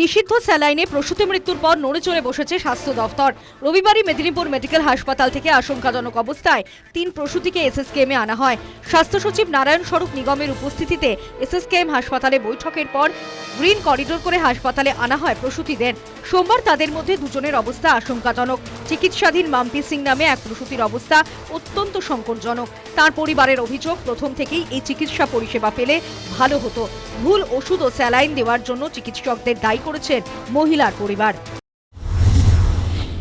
নিষিদ্ধ স্যালাইনে প্রসূতি মৃত্যুর পর নড়ে চড়ে বসেছে স্বাস্থ্য দফতর। রবিবারই মেদিনীপুর মেডিকেল হাসপাতাল থেকে আশঙ্কাজনক অবস্থায় তিন প্রসূতিকে এসএসকেএমে আনা হয়। স্বাস্থ্য সচিব নারায়ণ স্বরূপ নিগমের উপস্থিতিতে এসএসকেএম হাসপাতালে বৈঠকের পর গ্রিন করিডোর করে হাসপাতালে আনা হয় প্রসূতিদের। সোমবার তাদের মধ্যে দুজনের অবস্থা আশঙ্কাজনক। চিকিৎসাধীন মাম্পি সিং নামে এক প্রসূতির অবস্থা অত্যন্ত সংকটজনক। তার পরিবারের অভিযোগ, প্রথম থেকেই এই চিকিৎসা পরিষেবা পেলে ভালো হতো। ভুল ওষুধ ও স্যালাইন দেওয়ার জন্য চিকিৎসকদের দায়ী করেছেন মহিলার পরিবার।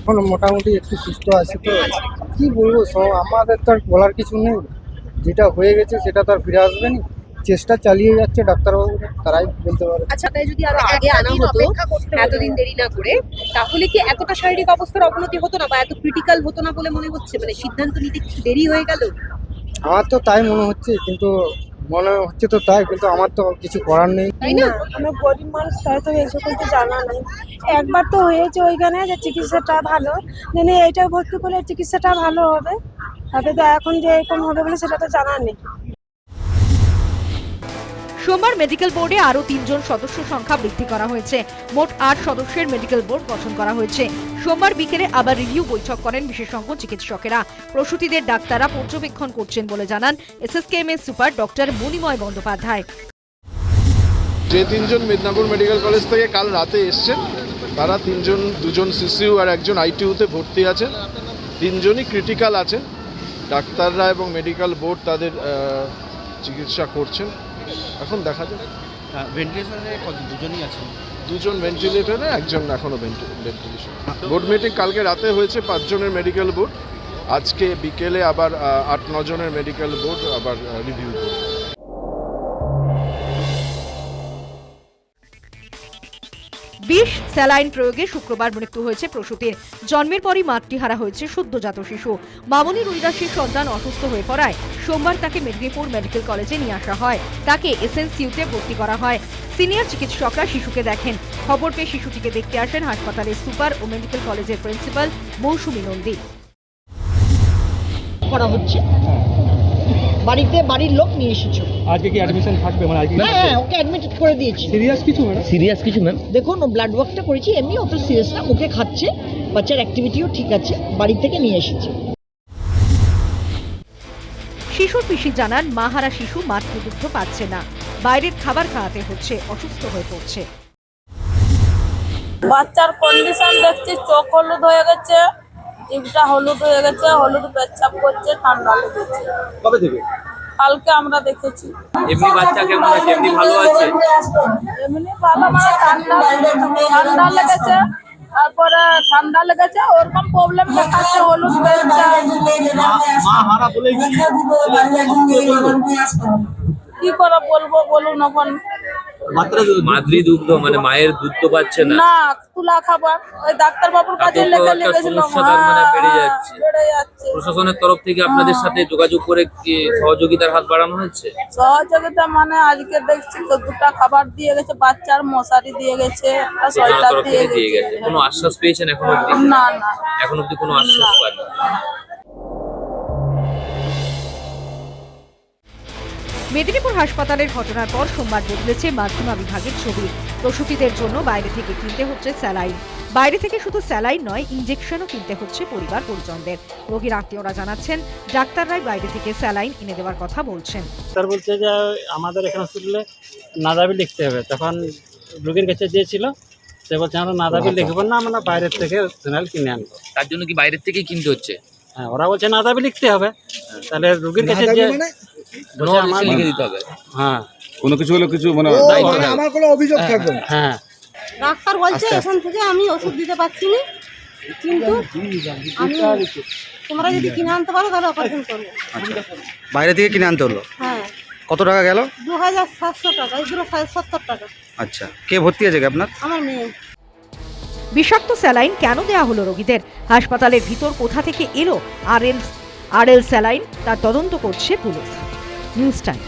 এখন মোটামুটি একটু সুস্থ আছে তো। কি বলব সব আমাদের তো আর বলার কিছু নেই। যেটা হয়ে গেছে সেটা তো আর ফিরে আসবে না। চেষ্টা চালিয়ে যাচ্ছে ডাক্তারবাবুরা তারাই বলতে পারে। আচ্ছা তাই যদি আরও আগে আনা হতো। এতদিন দেরি না করে তাহলে কি এতটা শারীরিক অবস্থার অবনতি হতো না বা এত ক্রিটিক্যাল হতো না বলে মনে হচ্ছে? মানে সিদ্ধান্ত নিতে কিছু দেরি হয়ে গেল? আমার তো তাই মনে হচ্ছে কিন্তু মনে হচ্ছে তো তাই কিন্তু আমার তো কিছু করার নেই। তাই না? আমরা গরিব মানুষ তাই তো এইসব কিন্তু জানা নাই। একবার তো হয়েছে ওইখানে যে চিকিৎসাটা ভালো মানে এইটা ভর্তি করলে চিকিৎসাটা ভালো হবে। তবে তো এখন যে এরকম হবে বলে সেটা তো জানা নেই। সোমবার মেডিকেল বোর্ডে আরও তিনজন সদস্য সংখ্যা বৃদ্ধি করা হয়েছে। মোট আট সদস্যের মেডিকেল বোর্ড গঠন করা হয়েছে। সোমবার বিকেলে আবার রিভিউ বৈঠক করেন বিশেষজ্ঞ চিকিৎসকেরা। প্রসূতিদের ডাক্তাররা পর্যবেক্ষণ করছেন বলে জানান এসএসকেএম এর সুপার ডক্টর মণিময় বন্দ্যোপাধ্যায়। যে তিনজন মেদিনীপুর মেডিকেল কলেজ থেকে কাল রাতে এসছেন, তারা তিনজন, দুজন সিসিউ আর একজন আইটিউতে ভর্তি আছেন, তিনজনই ক্রিটিক্যাল আছেন। ডাক্তাররা এবং মেডিকেল বোর্ড তাদের চিকিৎসা করছেন। এখন দেখা যাক। ভেন্টিলেশনে কত দুজনই আছে দুজন ভেন্টিলেটরে একজন এখনও ভেন্টিলেশন বোর্ড মিটিং কালকে রাতে হয়েছে পাঁচজনের মেডিকেল বোর্ড আজকে বিকেলে আবার আট নজনের মেডিকেল বোর্ড আবার রিভিউ করবে। বিষ স্যালাইন প্রয়োগে শুক্রবার মৃত্যু হয়েছে প্রসূতির জন্মের পরই মাতৃহারা হয়েছে সদ্যজাত শিশু। মামনি রুইদাসের সন্তান অসুস্থ হয়ে পড়ায়। সোমবার তাকে মেদিনীপুর মেডিকেল কলেজে নিয়ে আসা হয়। তাকে এসএনসিউতে ভর্তি করা হয়। সিনিয়র চিকিৎসকরা শিশুকে দেখেন। খবর পেয়ে শিশুটিকে দেখতে আসেন হাসপাতালের সুপার ও মেডিকেল কলেজের প্রিন্সিপাল মৌসুমী নন্দী। করা হচ্ছে? বাড়িতে বাড়ির লোক নিয়ে এসেছ। আজকে কি অ্যাডমিশন থাকবে? মানে আজকে হ্যাঁ হ্যাঁ ওকে অ্যাডমিট করে দিয়েছি। সিরিয়াস কিছু ম্যাডাম সিরিয়াস কিছু ম্যাম দেখুন ও ব্লাড ওয়ার্কটা করেছি এমনি অত সিরিয়াস না ওকে খাচ্ছে বাচ্চার অ্যাক্টিভিটিও ঠিক আছে বাড়ি থেকে নিয়ে এসেছি। শিশুর পিসি জানান মাহারা শিশু মাতৃদুগ্ধ পাচ্ছে না। বাইরের খাবার খাওয়াতে হচ্ছে অসুস্থ হয়ে পড়ছে। বাচ্চার কন্ডিশন দেখছি চোখ হলুদ হয়ে গেছে। জিভটা হলুদ হয়ে গেছে হলুদ পেচ্ছাপ করছে ঠান্ডা লেগেছে। কবে থেকে? কালকে আমরা দেখেছি। এমনি বাচ্চা কেমন আছে? এমনি ভালো আছে? এমনি ভালো মানে ঠান্ডা ঠান্ডা লেগেছে তারপরে ঠান্ডা লেগেছে ওরকম প্রবলেম দেখাচ্ছে হলুদ পেচ্ছাপ। মা হারা বলে কি করে বলব বলুন এখন। মাত্রা মাদ্রি দুগ্ধ মানে মায়ের দুধ তো পাচ্ছে না। না তুলা খাবার। ওই ডাক্তার বাবুর কাছে তাতেও লেগে লেগেছিল সমস্যা মানে বেড়ে যাচ্ছে। বেড়ে যাচ্ছে। প্রশাসনের তরফ থেকে আপনাদের সাথে যোগাযোগ করে কি সহযোগিতার হাত বাড়ানো হচ্ছে সহযোগিতা মানে আজকে দেখছি তো দুটা খাবার দিয়ে গেছে বাচ্চার মশারি দিয়ে গেছে প্রশাসনের সোয়েটার দিয়ে গেছে। কোনো আশ্বাস পেয়েছেন এখন অব্দি না না। এখন অব্দি কোনো আশ্বাস পাননি? মেদিনীপুর হাসপাতালের ঘটনার পর সোমবার বদলেছে মাধ্যমা বিভাগের ছবি। প্রসূতিদের জন্য বাইরে থেকে কিনতে হচ্ছে স্যালাইন। বাইরে থেকে শুধু স্যালাইন নয় ইঞ্জেকশনও কিনতে হচ্ছে পরিবার পরিজনদের। রোগীর আত্মীয়রা জানাচ্ছেন ডাক্তাররাই বাইরে থেকে স্যালাইন এনে দেওয়ার কথা বলছেন। ডাক্তার বলছে যে আমাদের এখানে হসপিটালে নাদাবি লিখতে হবে। তখন রোগীর কাছে দিয়েছিল সে বলছে আমরা নাদাবি লিখব না আমরা বাইরের থেকে ফিনাইল কিনে আনব। তার জন্য কি বাইরের থেকেই কিনতে হচ্ছে? হ্যাঁ ওরা বলছে নাদাবি লিখতে হবে। তাহলে রোগীর কাছে লিখে দিতে হবে। হ্যাঁ। কোনো কিছু হলো কিছু মানে আমার কোনো অভিযোগ থাকবে না। হ্যাঁ। ডাক্তার বলছে এখান থেকে আমি ওষুধ দিতে পারছি না। কিন্তু আমি তোমরা যদি কিনে আনতে পারো তাহলে অপারেশন করব। বাইরে থেকে কিনে আনতে হলো? হ্যাঁ। কত টাকা গেল? দু হাজার সাতশো টাকা এগুলো সত্তর টাকা। আচ্ছা। কে ভর্তি আছে আপনার? আমার মেয়ে। বিষাক্ত স্যালাইন কেন দেয়া হলো রোগীদের? হাসপাতালের ভিতর কোথা থেকে এলো? আর এল আর এল স্যালাইন? তার তদন্ত করছে পুলিশ। News time.